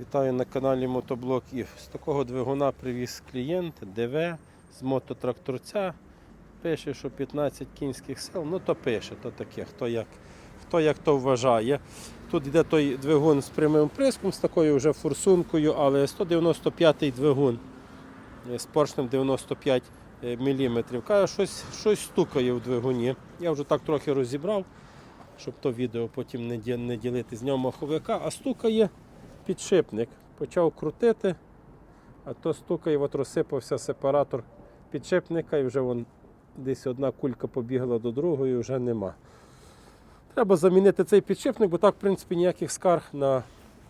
Вітаю на каналі Мотоблок Ів. З такого двигуна привіз клієнт ДВ з мототракторця. Пише, що 15 кінських сил. Ну то пише, то таке, хто як, хто як то вважає. Тут йде той двигун з прямим приском, з такою вже форсункою, але 195-й двигун е, з поршнем 95 мм. Каже, щось, щось стукає в двигуні. Я вже так трохи розібрав, щоб то відео потім не ділити з нього маховика, а стукає підшипник. Почав крутити, а то стукає, от розсипався сепаратор підшипника і вже вон десь одна кулька побігла до другої, вже нема. Треба замінити цей підшипник, бо так, в принципі, ніяких скарг на,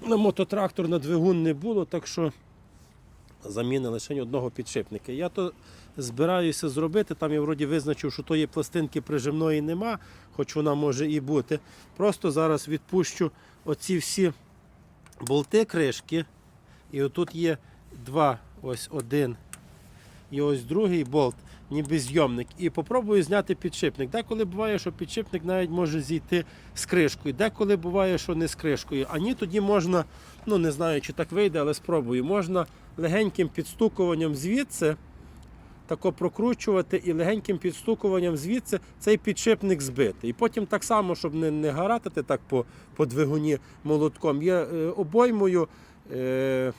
на мототрактор, на двигун не було, так що заміна лише одного підшипника. Я то збираюся зробити. Там я вроді визначив, що тої пластинки прижимної нема, хоч вона може і бути. Просто зараз відпущу оці всі болти кришки. І отут є два, ось один і ось другий болт, ніби зйомник. І попробую зняти підшипник. Деколи буває, що підшипник навіть може зійти з кришкою, деколи буває, що не з кришкою. А ні, тоді можна, ну не знаю, чи так вийде, але спробую. Можна легеньким підстукуванням звідси. Тако прокручувати і легеньким підстукуванням звідси цей підшипник збити. І потім так само, щоб не, не гаратити так по, по двигуні молотком, я е, обоймою е,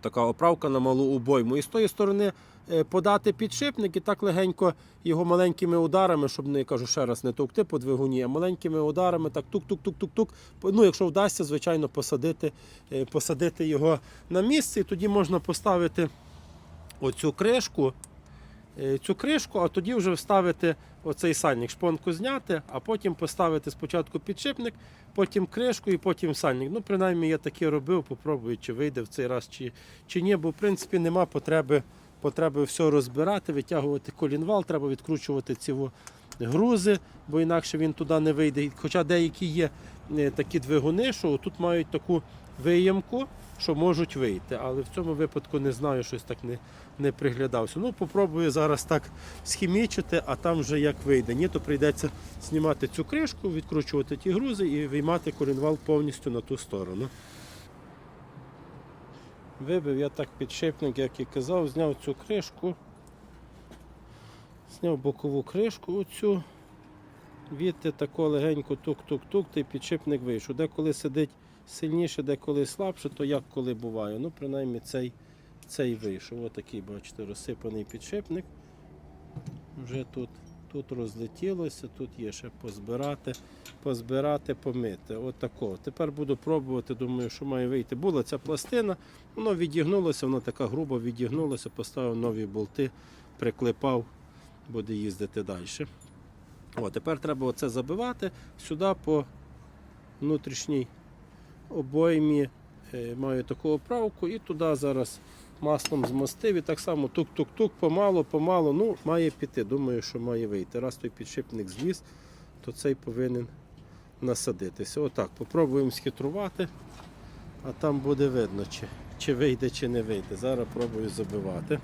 така оправка на малу обойму. І з тої сторони е, подати підшипник і так легенько його маленькими ударами, щоб не кажу ще раз, не товкти по двигуні, а маленькими ударами, так тук-тук-тук-тук-тук. Ну, якщо вдасться, звичайно, посадити, е, посадити його на місце, і тоді можна поставити оцю кришку. е, Цю кришку, а тоді вже вставити оцей сальник, шпонку зняти, а потім поставити спочатку підшипник, потім кришку і потім сальник. Ну, принаймні я таке робив, попробую, чи вийде в цей раз, чи, чи ні, бо в принципі нема потреби, потреби все розбирати, витягувати колінвал, треба відкручувати ці грузи, бо інакше він туди не вийде. Хоча деякі є е, такі двигуни, що тут мають таку виямку, що можуть вийти. Але в цьому випадку не знаю, щось так не, не приглядався. Ну, попробую зараз так схімічити, а там вже як вийде. Ні, то прийдеться знімати цю кришку, відкручувати ті грузи і виймати колінвал повністю на ту сторону. Вибив я так підшипник, як і казав, зняв цю кришку, зняв бокову кришку оцю, відти тако легенько тук-тук-тук, та й підшипник вийшов. Деколи сидить сильніше, деколи слабше, то як коли буває. Ну, принаймні цей, цей вийшов. Отакий, бачите, розсипаний підшипник. Вже тут, тут розлетілося, тут є ще позбирати, позбирати, помити. Отако. Тепер буду пробувати, думаю, що має вийти. Була ця пластина, воно відігнулося, воно така грубо відігнулося, поставив нові болти, приклепав, буде їздити далі. О, тепер треба оце забивати сюди по внутрішній обоймі. Е, Маю таку оправку і туди зараз маслом змастив. І так само тук-тук-тук, помалу, помалу. Ну, має піти. Думаю, що має вийти. Раз той підшипник зліз, то цей повинен насадитися. Отак, попробуємо схитрувати, а там буде видно, чи, чи вийде, чи не вийде. Зараз пробую забивати.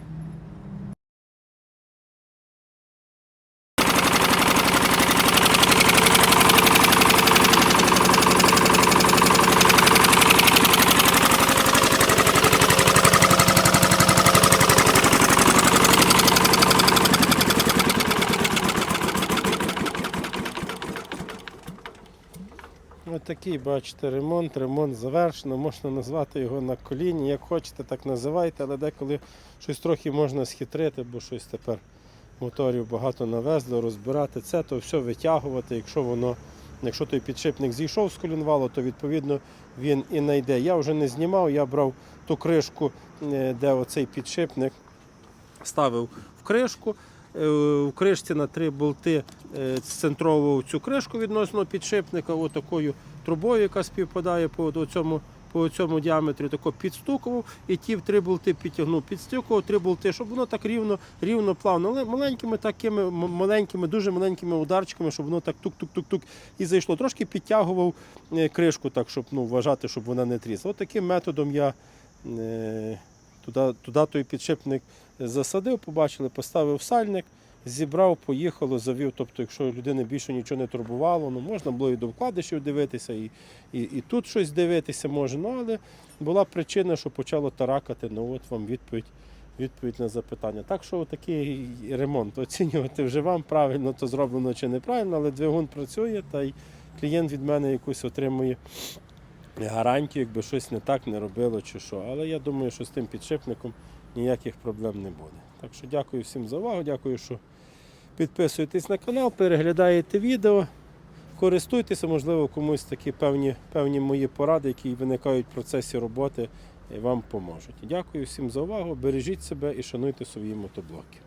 Такий, бачите, ремонт. Ремонт завершено. Можна назвати його на коліні. Як хочете, так називайте, але деколи щось трохи можна схитрити, бо щось тепер моторів багато навезли, розбирати це, то все витягувати. Якщо воно, якщо той підшипник зійшов з колінвалу, то відповідно він і найде. Я вже не знімав, я брав ту кришку, е, де оцей підшипник ставив в кришку. Е, В кришці на три болти е, цю кришку відносно підшипника, отакою трубою, яка співпадає по цьому, по цьому діаметрі, тако підстукував і ті в три болти підтягнув, підстукував три болти, щоб воно так рівно, рівно плавно, але маленькими такими маленькими, дуже маленькими ударчиками, щоб воно так тук-тук-тук-тук і зайшло. Трошки підтягував е, кришку, так, щоб ну, вважати, щоб вона не трісла. От таким методом я е, туди, туди той підшипник засадив, побачили, поставив сальник, зібрав, поїхало, завів. Тобто, якщо людини більше нічого не турбувало, ну можна було і до вкладишів дивитися, і, і, і тут щось дивитися може. Ну, але була причина, що почало таракати. Ну от вам відповідь. Відповідь на запитання. Так що такий ремонт оцінювати вже вам правильно то зроблено чи неправильно, але двигун працює, та й клієнт від мене якусь отримує гарантію, якби щось не так не робило чи що. Але я думаю, що з тим підшипником ніяких проблем не буде. Так що дякую всім за увагу, дякую, що підписуєтесь на канал, переглядаєте відео, користуйтеся, можливо, комусь такі певні, певні мої поради, які виникають в процесі роботи, вам поможуть. Дякую всім за увагу, бережіть себе і шануйте свої мотоблоки.